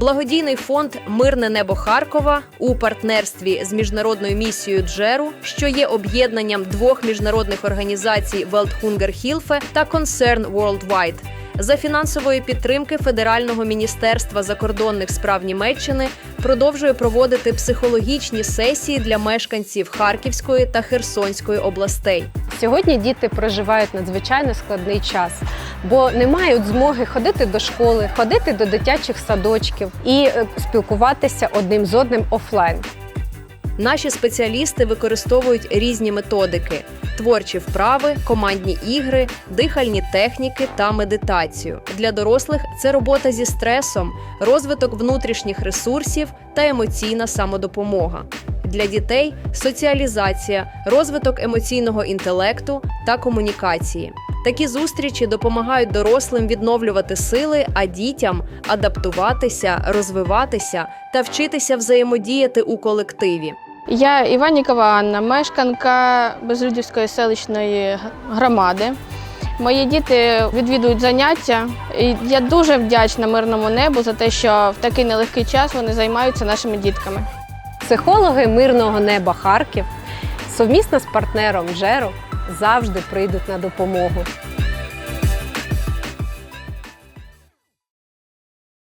Благодійний фонд Мирне небо Харкова у партнерстві з міжнародною місією Джеру, що є об'єднанням двох міжнародних організацій Welthunger-Hilfe та Concern Worldwide, за фінансової підтримки Федерального міністерства закордонних справ Німеччини продовжує проводити психологічні сесії для мешканців Харківської та Херсонської областей. Сьогодні діти проживають надзвичайно складний час, бо не мають змоги ходити до школи, ходити до дитячих садочків і е, спілкуватися одним з одним офлайн. Наші спеціалісти використовують різні методики: творчі вправи, командні ігри, дихальні техніки та медитацію. Для дорослих це робота зі стресом, розвиток внутрішніх ресурсів та емоційна самодопомога. Для дітей соціалізація, розвиток емоційного інтелекту та комунікації. Такі зустрічі допомагають дорослим відновлювати сили, а дітям адаптуватися, розвиватися та вчитися взаємодіяти у колективі. Я Іванікова Анна, мешканка Безлюдівської селищної громади. Мої діти відвідують заняття. І я дуже вдячна мирному небу за те, що в такий нелегкий час вони займаються нашими дітками. Психологи мирного неба Харків совмісно з партнером Джеру завжди прийдуть на допомогу.